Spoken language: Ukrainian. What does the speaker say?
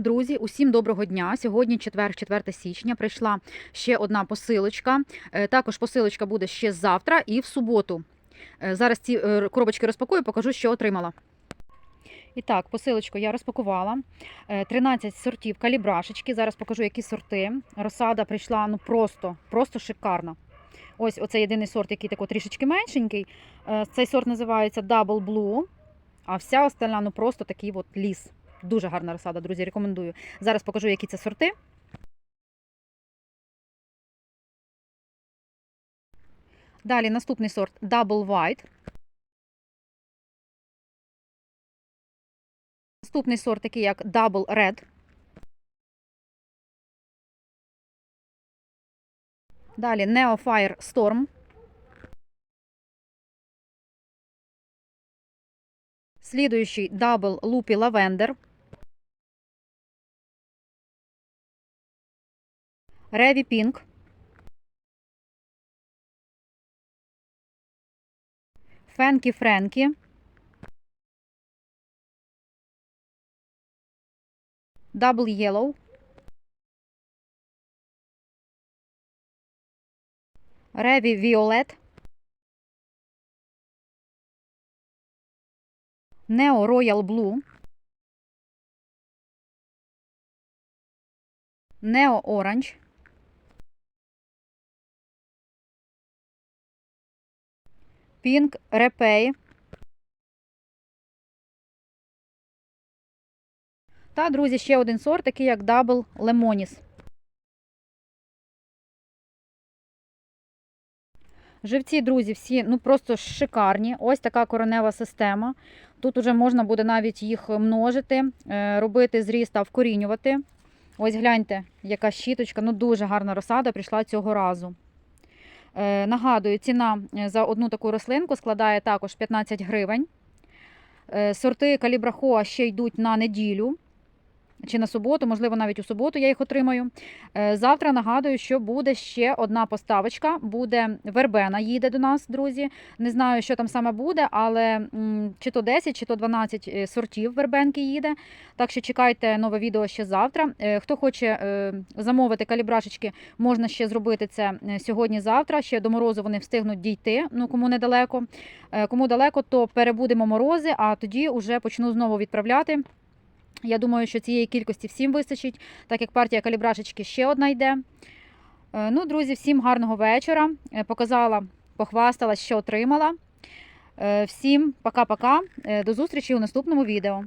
Друзі, усім доброго дня. Сьогодні четвер, 4 січня. Прийшла ще одна посилочка. Е, Також посилочка буде ще завтра і в суботу. Е, Зараз ці е, коробочки розпакую, покажу, що отримала. І так, посилочку я розпакувала. Е, 13 сортів калібрашечки. Зараз покажу, які сорти. Розсада прийшла ну просто, просто шикарна. Ось оце єдиний сорт, який тако трішечки меншенький. Цей сорт називається Double Blue, а вся остальна ну просто такий от ліс. Дуже гарна розсада, друзі, рекомендую. Зараз покажу, які це сорти. Далі наступний сорт Double White. Наступний сорт такий як Double Red. Далі Neo Fire Storm. Слідуючий Double Loopy Lavender. Реві Pink. Фенкі Френкі. Double Yellow. Реві Violet. Neo Royal Blue. Neo Orange. Pink Repay. Та, друзі, ще один сорт, такий як Double Lemonis. Живці, друзі, всі ну просто шикарні. Ось така коронева система. Тут уже можна буде навіть їх множити, е, робити зріст та вкорінювати. Ось гляньте, яка щіточка. Ну дуже гарна розсада прийшла цього разу. Е, Нагадую, ціна е, за одну таку рослинку складає також 15 гривень. Е, Сорти калібрахоа ще йдуть на неділю чи на суботу, можливо, навіть у суботу я їх отримаю. Е, Завтра нагадую, що буде ще одна поставочка. Буде вербена, їде до нас, друзі. Не знаю, що там саме буде, але чи то 10, чи то 12 е, сортів вербенки їде. Так що чекайте нове відео ще завтра. Е, Хто хоче замовити калібрашечки, можна ще зробити це сьогодні-завтра. Ще до морозу вони встигнуть дійти. Ну кому недалеко. Кому далеко, то перебудемо морози, а тоді вже почну знову відправляти. Я думаю, що цієї кількості всім вистачить, так як партія калібрашечки ще одна йде. Е, Ну, друзі, всім гарного вечора. Е, Показала, похвастала, що отримала. Е, Всім пока-пока. До зустрічі у наступному відео.